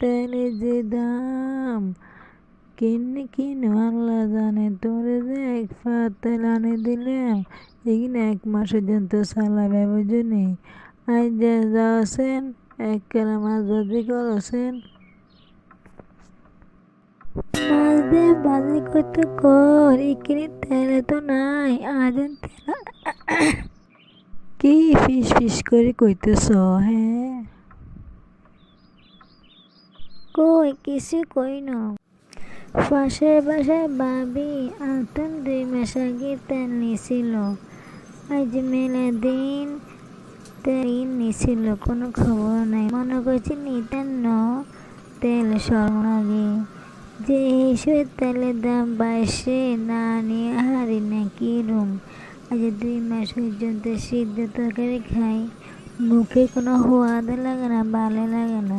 তেলে যে দাম? কিনে কিনো আল্লাহ জানে, তোরে যে এক পা তেল আনি দিলাম। এখানে এক মাসের জন্য তো চালাবে বুঝুনি আজ যা যাওয়াছেন এক কেলা মাছ যদি করছেন মাছ দিয়ে বাজি করতে কর, এখানে তেলে তো নাই আজ তেল। কি ফিস ফিস করে কইতেছ হ্যাঁ? কই? কিছু কই না। পাশের বাসায় বাবি আতন দুই মাস আগে তেল নিয়েছিল আজ মেলা দিন তেল নিয়েছিল কোনো খবর নাই। মনে করছি নিতেন ন তেল সরানোর আগে। যে হিসেবে তেলের দাম বাড়ছে না নিয়ে হারি না কি রুম। আজ দুই মাস পর্যন্ত সিদ্ধ তরকারি খাই। মুখে কোনো হোয়াদ লাগে না, ভালো লাগে না।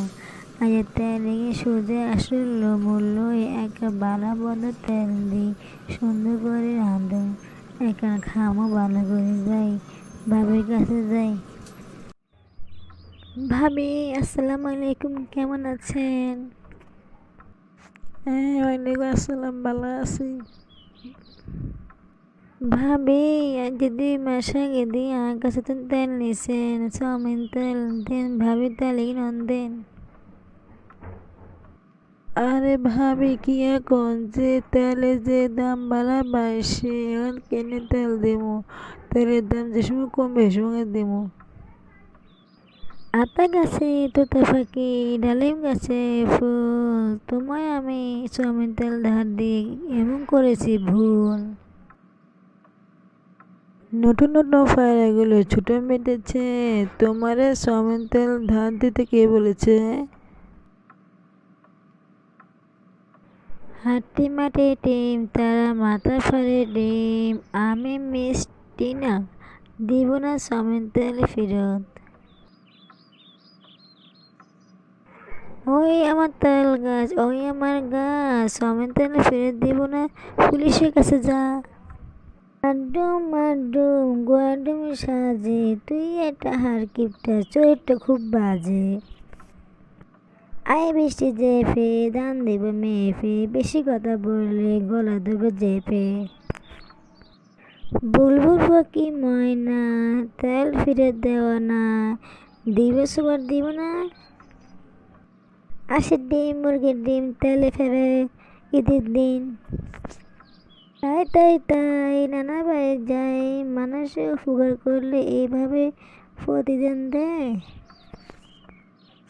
আজ তেলে সোজা আসলো মূল্য একটা বালা বন্ধ তেল দিই সুন্দর করে রাঁধো। একটা খামও ভালো করে যাই ভাবির কাছে যাই। ভাবি আসসালামু আলাইকুম কেমন আছেন? হ্যাঁ ওয়ালাইকুম আসসালাম ভালো আছি। ভাবি আজ দুই মাস আগে দিয়ে আমার কাছে তো তেল নিছেন চাউমিন তেল দেন ভাবি তেল কিনন দেন। আরে ভাবি কি এখন? যে তেলে যে দাম বাড়া বাড়ছে এখন কেনে তেল দেবো তেলের দাম যে সময় কমবে সে সময় দেবো আতা গাছে তোতা পাখি ডালিম গাছে ফুল তোমায় আমি চাউমিন তেল ধার দিয়ে এমন করেছি ভুল। নতুন নতুন ফায়ারগুলো ছুটো মেটেছে তোমারে চাউমিন তেল ধার দিতে কে বলেছে? হাতি মাটি ডিম, তারা মাথা ফারে ডিম। আমি মিষ্টি না দিব না চাউমিন তেল ফেরত ওই আমার তেল গাছ, ওই আমার গাছ। চাউমিন তেল ফেরত দিব না পুলিশের কাছে যা। মাডুম মাডুম গোয়াডুম সাজে। তুই একটা হার কিপটা চরিত্র খুব বাজে। আয় বৃষ্টি জেফে, দান দেব মেফে, বেশি কথা বললে গলা দেব জেফে। বুলবুল পাখি ময়না, তেল ফিরে দেওয়া না, দিব সবার দিব না। আসে ডিম, মুরগির ডিম, তেলে ফেলে ঈদের দিন। তাই তাই তাই, নানা বাড়ি যাই মানুষে উপকার করলে এইভাবে প্রতিদিন দেয়।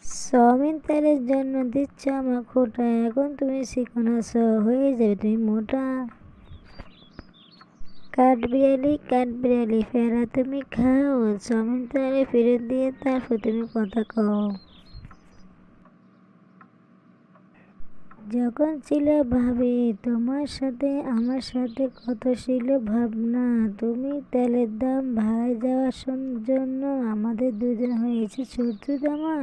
চাউমিন তেলের জন্য দিচ্ছ আমার খোটা। এখন তুমি শিখোনা হয়ে যাবে তুমি মোটা। কাঠ বিড়ালি কাঠ বিড়ালি ফেরা তুমি খাও। চাউমিন তেলে ফেরত দিয়ে তারপর তুমি কথা কও। যখন ছিল ভাবি, তোমার সাথে, আমার সাথে কত ছিল ভাবনা। তুমি তেলের দাম ভাড়ায় যাওয়ার জন্য আমাদের দুজন হয়েছে ছোট জামা